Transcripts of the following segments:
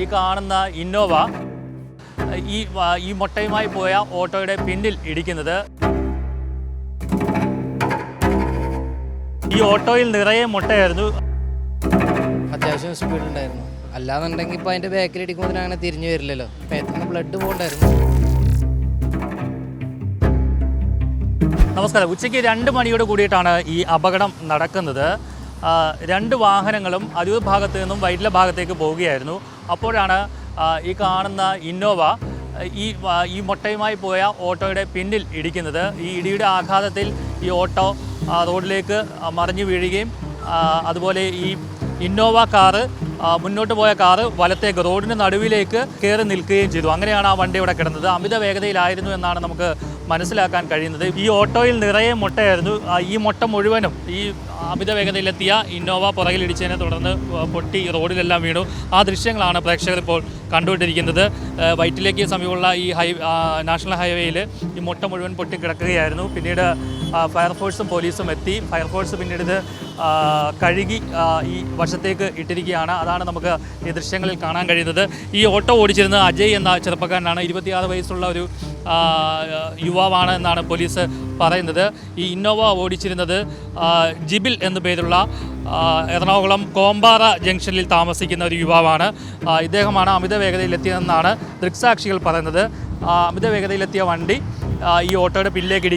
ഈ കാണുന്ന ഇന്നോവ ഈ ഈ മുട്ടയുമായി പോയ ഓട്ടോയുടെ പിന്നിൽ ഇടിക്കുന്നത്. ഈ ഓട്ടോയിൽ നിറയെ മുട്ടയായിരുന്നു. അത്യാവശ്യം സ്പീഡ് ഉണ്ടായിരുന്നു. അല്ലാന്നുണ്ടെങ്കിൽ ഇപ്പോൾ അതിന്റെ ബാക്കിൽ ഇടിക്കുമ്പോൾ അങ്ങനെ തിരിഞ്ഞു വരില്ലല്ലോ. മേത്തുനിന്ന് ബ്ലഡ് പോകണ്ടായിരുന്നു. നമസ്കാരം. ഉച്ചയ്ക്ക് രണ്ട് മണിയോട് കൂടിയിട്ടാണ് ഈ അപകടം നടക്കുന്നത്. രണ്ട് വാഹനങ്ങളും അരൂർ ഭാഗത്ത് നിന്നും വൈറ്റില ഭാഗത്തേക്ക് പോവുകയായിരുന്നു. അപ്പോഴാണ് ഈ കാണുന്ന ഇന്നോവ ഈ ഈ മുട്ടയുമായി പോയ ഓട്ടോയുടെ പിന്നിൽ ഇടിക്കുന്നത്. ഈ ഇടിയുടെ ആഘാതത്തിൽ ഈ ഓട്ടോ റോഡിലേക്ക് മറിഞ്ഞു വീഴുകയും അതുപോലെ ഈ ഇന്നോവ കാറ് മുന്നോട്ട് പോയ കാറ് വലത്തേക്ക് റോഡിന് നടുവിലേക്ക് കയറി നിൽക്കുകയും ചെയ്തു. അങ്ങനെയാണ് ആ വണ്ടി ഇവിടെ കിടന്നത്. അമിത വേഗതയിലായിരുന്നു എന്നാണ് നമുക്ക് മനസ്സിലാക്കാൻ കഴിയുന്നത്. ഈ ഓട്ടോയിൽ നിറയെ മുട്ടയായിരുന്നു. ഈ മുട്ട മുഴുവനും ഈ അമിത വേഗതയിലെത്തിയ ഇന്നോവ പുറകിലിടിച്ചതിനെ തുടർന്ന് പൊട്ടി റോഡിലെല്ലാം വീണു. ആ ദൃശ്യങ്ങളാണ് പ്രേക്ഷകർ ഇപ്പോൾ കണ്ടുകൊണ്ടിരിക്കുന്നത്. വൈറ്റിലേക്ക് സമീപമുള്ള ഈ ഹൈ നാഷണൽ ഹൈവേയിൽ ഈ മുട്ട മുഴുവൻ പൊട്ടിക്കിടക്കുകയായിരുന്നു പിന്നീട് ഫയർഫോഴ്സും പോലീസും എത്തി. ഫയർഫോഴ്സ് പിന്നീട് ഇത് കഴുകി ഈ വശത്തേക്ക് ഇട്ടിരിക്കുകയാണ്. അതാണ് നമുക്ക് ഈ ദൃശ്യങ്ങളിൽ കാണാൻ കഴിയുന്നത്. ഈ ഓട്ടോ ഓടിച്ചിരുന്ന അജയ് എന്ന ചെറുപ്പക്കാരനാണ് ഇരുപത്തിയാറ് വയസ്സുള്ള ഒരു യുവാവാണ് എന്നാണ് പോലീസ് പറയുന്നത്. ഈ ഇന്നോവ ഓടിച്ചിരുന്നത് ജിബിൽ എന്നു പേരുള്ള എറണാകുളം കോമ്പാറ ജംഗ്ഷനിൽ താമസിക്കുന്ന ഒരു യുവാവാണ്. ഇദ്ദേഹമാണ് അമിത വേഗതയിലെത്തിയതെന്നാണ് ദൃക്സാക്ഷികൾ പറയുന്നത്. അമിത വേഗതയിലെത്തിയ വണ്ടി ഈ ഓട്ടോയുടെ പിന്നിലേക്ക്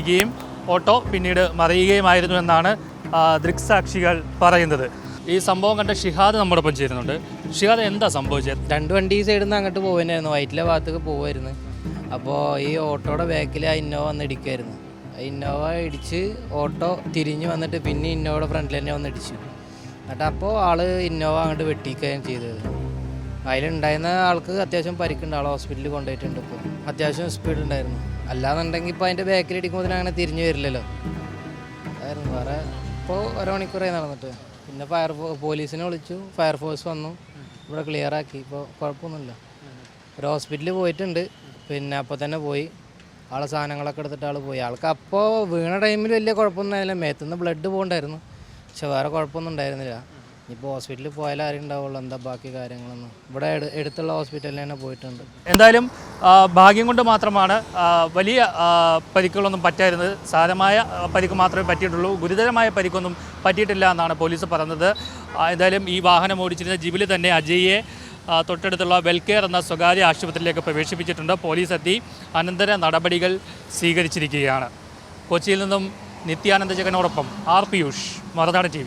ഓട്ടോ പിന്നീട് മറിയുകയുമായിരുന്നു എന്നാണ് ദൃക്സാക്ഷികൾ പറയുന്നത്. ഈ സംഭവം കണ്ട ഷിഹാദ് നമ്മോടൊപ്പം ചേരുന്നുണ്ട്. ഷിഹാദ് എന്താ സംഭവിച്ചത്? രണ്ട് വണ്ടി സൈഡിൽ നിന്ന് അങ്ങോട്ട് പോകുന്നായിരുന്നു വൈറ്റിലെ ഭാഗത്തേക്ക് പോകുമായിരുന്നു അപ്പോൾ ഈ ഓട്ടോയുടെ ബാക്കിൽ ആ ഇന്നോവ വന്ന് ഇടിക്കുമായിരുന്നു ഇന്നോവ ഇടിച്ച് ഓട്ടോ തിരിഞ്ഞ് വന്നിട്ട് പിന്നെ ഇന്നോവയുടെ ഫ്രണ്ടിൽ തന്നെ വന്ന് ഇടിച്ചു. എന്നിട്ട് അപ്പോൾ ആൾ ഇന്നോവ അങ്ങോട്ട് വെട്ടിക്കുകയും ചെയ്തത്. അതിലുണ്ടായിരുന്ന ആൾക്ക് അത്യാവശ്യം പരിക്കുണ്ട്. ആൾ ഹോസ്പിറ്റലിൽ കൊണ്ടുപോയിട്ടുണ്ട് ഇപ്പോൾ അത്യാവശ്യം സ്പീഡ് ഉണ്ടായിരുന്നു. അല്ലാന്നുണ്ടെങ്കിൽ ഇപ്പോൾ അതിന്റെ ബാക്കിൽ ഇടിക്കുമ്പോൾ അങ്ങനെ തിരിഞ്ഞു വരില്ലല്ലോ. അതായിരുന്നു. വേറെ ഇപ്പോൾ അരമണിക്കൂറായി നടന്നിട്ട്. പിന്നെ ഫയർ പോലീസിനെ വിളിച്ചു. ഫയർഫോഴ്സ് വന്നു. ഇവിടെ ക്ലിയർ ആക്കി. ഇപ്പോൾ കുഴപ്പമൊന്നുമില്ല ഒരു ഹോസ്പിറ്റലിൽ പോയിട്ടുണ്ട്. പിന്നെ അപ്പോൾ തന്നെ പോയി. ആളെ സാധനങ്ങളൊക്കെ എടുത്തിട്ട് ആൾ പോയി. ആൾക്ക് അപ്പോൾ വീണ ടൈമിൽ വലിയ കുഴപ്പമൊന്നും ആയില്ല. മേത്തുനിന്ന് ബ്ലഡ് പോകണ്ടായിരുന്നു പക്ഷെ വേറെ കുഴപ്പമൊന്നും ഉണ്ടായിരുന്നില്ല. ഇപ്പോൾ ഹോസ്പിറ്റലിൽ പോയാലും ആരും ഉണ്ടാവുള്ളൂ. എന്താ ബാക്കി കാര്യങ്ങളൊന്നും? ഇവിടെ എടുത്തുള്ള ഹോസ്പിറ്റലിൽ തന്നെ പോയിട്ടുണ്ട്. എന്തായാലും ഭാഗ്യം കൊണ്ട് മാത്രമാണ് വലിയ പരിക്കുകളൊന്നും പറ്റായിരുന്നത്. സാരമായ പരിക്ക് മാത്രമേ പറ്റിയിട്ടുള്ളൂ. ഗുരുതരമായ പരിക്കൊന്നും പറ്റിയിട്ടില്ല എന്നാണ് പോലീസ് പറഞ്ഞത്. എന്തായാലും ഈ വാഹനം ഓടിച്ചിരുന്ന ജിബിലി തന്നെ അജയ്യെ തൊട്ടടുത്തുള്ള വെൽകെയർ എന്ന സ്വകാര്യ ആശുപത്രിയിലേക്ക് പ്രവേശിപ്പിച്ചിട്ടുണ്ട്. പോലീസ് എത്തി അനന്തര നടപടികൾ സ്വീകരിച്ചിരിക്കുകയാണ്. കൊച്ചിയിൽ നിന്നും നിത്യാനന്ദ ജഗനോടൊപ്പം ആർ പിയൂഷ് മറുനാട് ടി